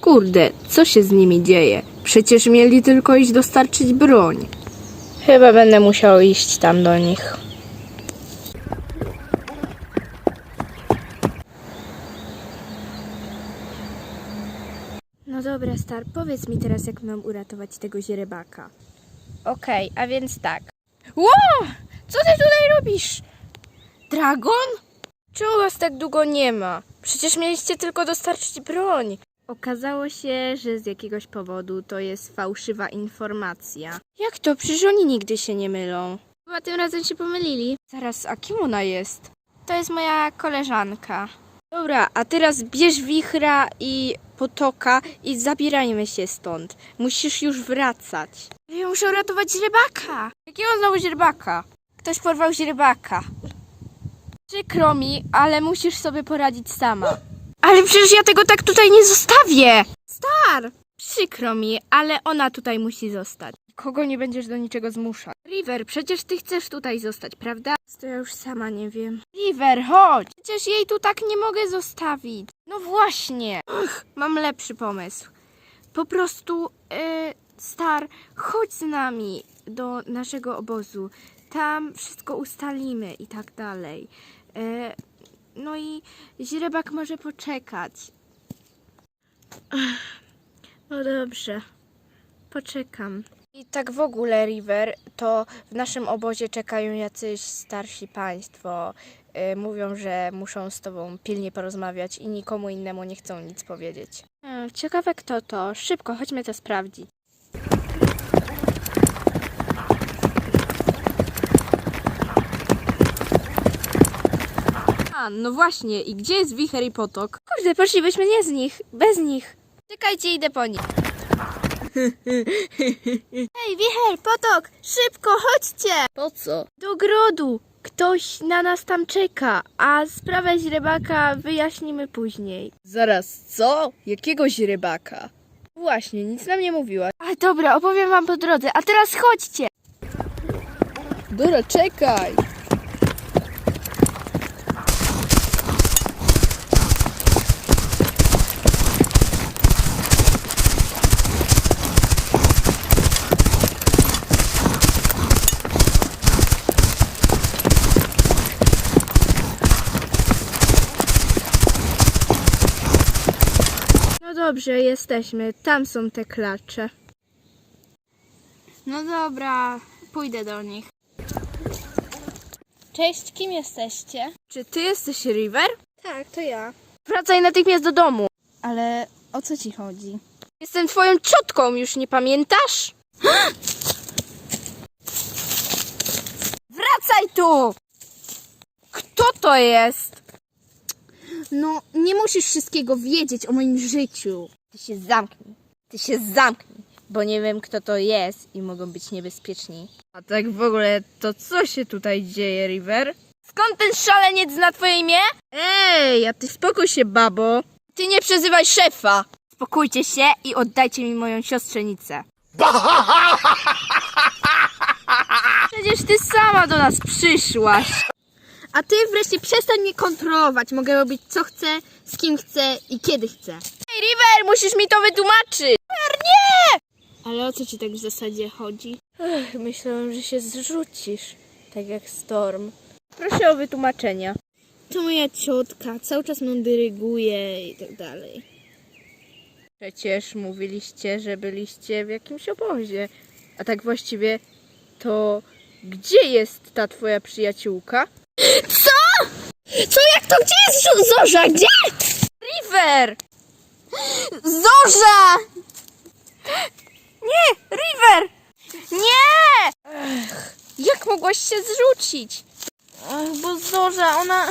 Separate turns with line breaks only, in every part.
Kurde, co się z nimi dzieje? Przecież mieli tylko iść dostarczyć broń. Chyba będę musiał iść tam do nich. No dobra, Star, powiedz mi teraz, jak mam uratować tego źrebaka. Okej, a więc tak. Ło! Co ty tutaj robisz? Dragon? Czemu was tak długo nie ma? Przecież mieliście tylko dostarczyć broń. Okazało się, że z jakiegoś powodu to jest fałszywa informacja. Jak to? Przecież oni nigdy się nie mylą. Chyba tym razem się pomylili. Zaraz, a kim ona jest? To jest moja koleżanka. Dobra, a teraz bierz wichra i potoka i zabierajmy się stąd. Musisz już wracać. Ja muszę uratować źrebaka. Jakiego znowu źrebaka? Ktoś porwał źrebaka. Przykro mi, ale musisz sobie poradzić sama. Ale przecież ja tego tak tutaj nie zostawię! Star! Przykro mi, ale ona tutaj musi zostać. Kogo nie będziesz do niczego zmuszać? River, przecież ty chcesz tutaj zostać, prawda? To ja już sama nie wiem. River, chodź! Przecież jej tu tak nie mogę zostawić. No właśnie. Mam lepszy pomysł. Po prostu, y, Star, chodź z nami do naszego obozu. Tam wszystko ustalimy i tak dalej. E, no i źrebak może poczekać. No dobrze, poczekam. I tak w ogóle, River, to w naszym obozie czekają jacyś starsi państwo. E, mówią, że muszą z tobą pilnie porozmawiać i nikomu innemu nie chcą nic powiedzieć. Hmm, ciekawe kto to. Szybko, chodźmy to sprawdzić. A, no właśnie, i gdzie jest wicher i potok? Kurde, poszlibyśmy nie z nich, bez nich. Czekajcie, idę po nich. Hej, wicher, potok, szybko, chodźcie! Po co? Do grodu. Ktoś na nas tam czeka, a sprawę źrebaka wyjaśnimy później.
Zaraz, co? Jakiegoś rybaka? Właśnie, nic nam nie mówiła.
A dobra, opowiem wam po drodze, a teraz chodźcie!
Dora, czekaj!
Dobrze, jesteśmy. Tam są te klacze. No dobra, pójdę do nich. Cześć, kim jesteście? Czy ty jesteś River?
Tak, to ja.
Wracaj natychmiast do domu.
Ale o co ci chodzi?
Jestem twoją ciotką, już nie pamiętasz? Wracaj tu! Kto to jest?
No, nie musisz wszystkiego wiedzieć o moim życiu.
Ty się zamknij. Ty się zamknij, bo nie wiem kto to jest i mogą być niebezpieczni.
A tak w ogóle, to co się tutaj dzieje, River?
Skąd ten szaleniec zna twoje imię?
Ej, a ty spokój się, babo.
Ty nie przezywaj szefa! Spokójcie się i oddajcie mi moją siostrzenicę. Przecież ty sama do nas przyszłaś.
A ty wreszcie przestań mnie kontrolować. Mogę robić co chcę, z kim chcę i kiedy chcę.
Hej, River, musisz mi to wytłumaczyć! River, nie! Ale o co ci tak w zasadzie chodzi? Ech, myślałem, że się zrzucisz, tak jak Storm. Proszę o wytłumaczenia.
To moja ciotka, cały czas mną dyryguje i tak dalej.
Przecież mówiliście, że byliście w jakimś obozie. A tak właściwie to gdzie jest ta twoja przyjaciółka?
Co? Co? Jak to? Gdzie jest Zo- Zorza? Gdzie?
River! Zorza! Nie! River! Nie! Ech, jak mogłaś się zrzucić? Ech, bo Zorza, ona...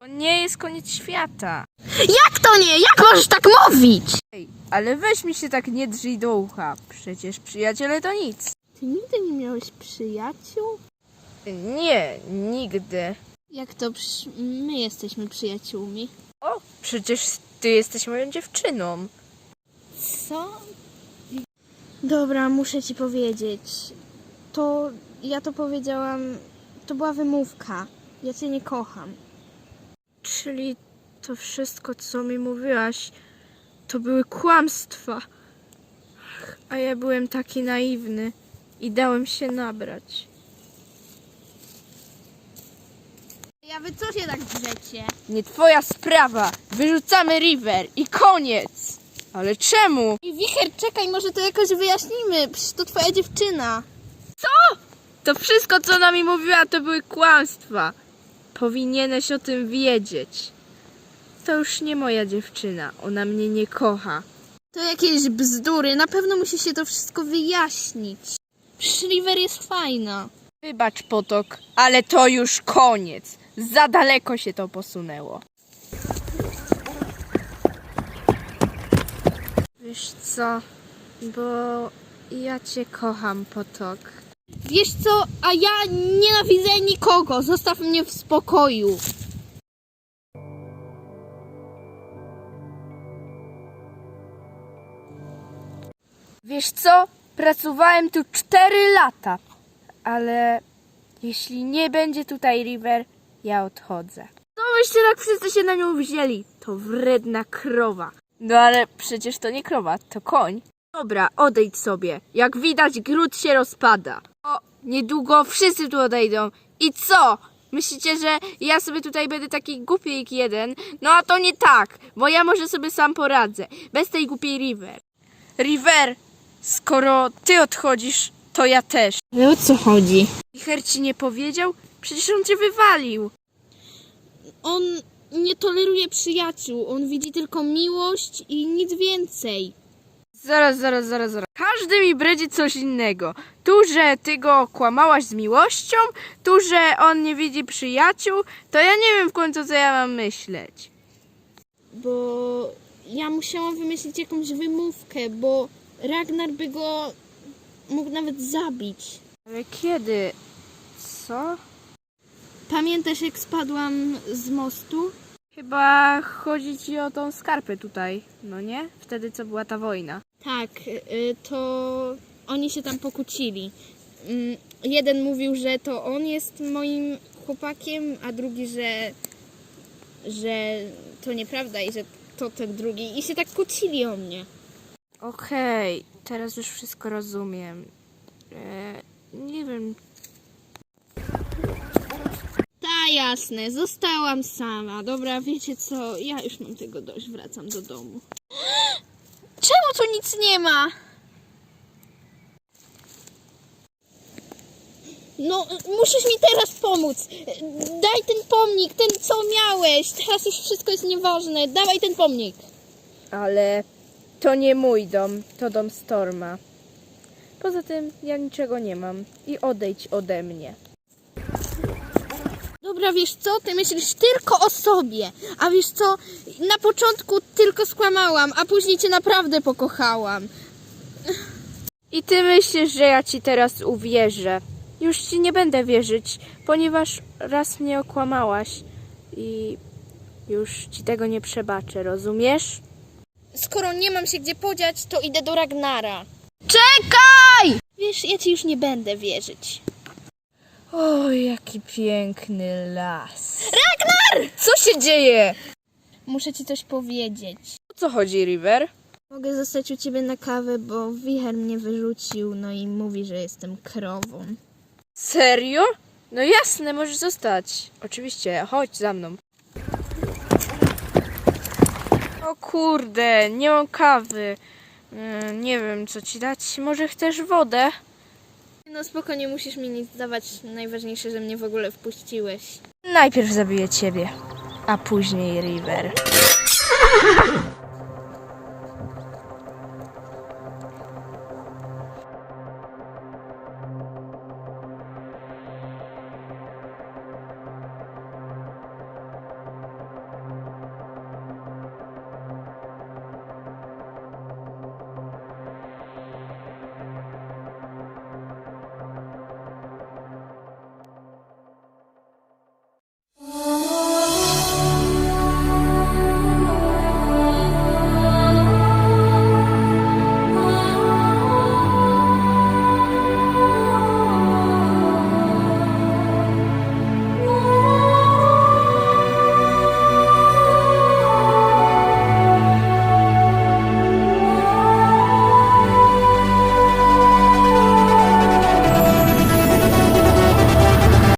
To nie jest koniec świata.
Jak to nie? Jak możesz tak mówić?
Ej, ale weź mi się tak nie drzyj do ucha. Przecież przyjaciele to nic.
Ty nigdy nie miałeś przyjaciół?
Nie, nigdy.
Jak to przy- my jesteśmy przyjaciółmi?
O, przecież ty jesteś moją dziewczyną.
Co? Dobra, muszę ci powiedzieć. To ja to powiedziałam. To była wymówka. Ja cię nie kocham.
Czyli to wszystko, co mi mówiłaś, to były kłamstwa. A ja byłem taki naiwny i dałem się nabrać.
Wy co się tak drzecie?
Nie twoja sprawa. Wyrzucamy River i koniec. Ale czemu?
I Wicher, czekaj, może to jakoś wyjaśnimy. Przecież to twoja dziewczyna.
To wszystko, co ona mi mówiła, to były kłamstwa. Powinieneś o tym wiedzieć. To już nie moja dziewczyna. Ona mnie nie kocha.
To jakieś bzdury. Na pewno musi się to wszystko wyjaśnić. Shriver jest fajna.
Wybacz, potok, ale to już koniec. Za daleko się to posunęło. Wiesz co, bo ja cię kocham, potok.
Wiesz co, a ja nienawidzę nikogo. Zostaw mnie w spokoju.
Wiesz co, pracowałem tu 4 lata, ale jeśli nie będzie tutaj River, ja odchodzę. No byście tak wszyscy się na nią wzięli. To wredna krowa. No ale przecież to nie krowa, to koń. Dobra, odejdź sobie. Jak widać, gród się rozpada. O, niedługo wszyscy tu odejdą. I co? Myślicie, że ja sobie tutaj będę taki głupi jak jeden? No a to nie tak, bo ja może sobie sam poradzę. Bez tej głupiej River. River, skoro ty odchodzisz, to ja też.
Ale o co chodzi?
Wicher ci nie powiedział? Przecież on cię wywalił.
On nie toleruje przyjaciół. On widzi tylko miłość i nic więcej.
Zaraz, zaraz, zaraz, zaraz. Każdy mi bredzi coś innego. Tu, że ty go kłamałaś z miłością, tu, że on nie widzi przyjaciół, to ja nie wiem w końcu, co ja mam myśleć.
Bo ja musiałam wymyślić jakąś wymówkę, bo Ragnar by go mógł nawet zabić.
Ale kiedy? Co?
Pamiętasz jak spadłam z mostu?
Chyba chodzi ci o tą skarpę tutaj, no nie? Wtedy, co była ta wojna.
Tak, y, to oni się tam pokłócili. Mm, Jeden mówił, że to on jest moim chłopakiem, a drugi, że, że to nieprawda i że to ten drugi. I się tak kłócili o mnie.
Okej, teraz już wszystko rozumiem. E, nie wiem,
Ta jasne, zostałam sama. Dobra, wiecie co, ja już mam tego dość, wracam do domu. Czemu tu nic nie ma? No, musisz mi teraz pomóc. Daj ten pomnik, ten co miałeś. Teraz już wszystko jest nieważne. Dawaj ten pomnik.
ale to nie mój dom, to dom Storma. Poza tym ja niczego nie mam i odejdź ode mnie.
Dobra, wiesz co? Ty myślisz tylko o sobie. A wiesz co? Na początku tylko skłamałam, a później cię naprawdę pokochałam.
I ty myślisz, że ja ci teraz uwierzę. Już ci nie będę wierzyć, ponieważ raz mnie okłamałaś i już ci tego nie przebaczę, rozumiesz?
Skoro nie mam się gdzie podziać, to idę do Ragnara.
Czekaj!
Wiesz, ja ci już nie będę wierzyć.
O, jaki piękny las. Ragnar! Co się dzieje?
Muszę ci coś powiedzieć.
O co chodzi, River?
Mogę zostać u ciebie na kawę, bo wicher mnie wyrzucił, no i mówi, że jestem krową.
Serio? No jasne, możesz zostać. Oczywiście, chodź za mną. O kurde, nie mam kawy. Mm, Nie wiem, co ci dać. Może chcesz wodę?
No spokojnie, musisz mi nic dawać. Najważniejsze, że mnie w ogóle wpuściłeś.
Najpierw zabiję ciebie, a później River.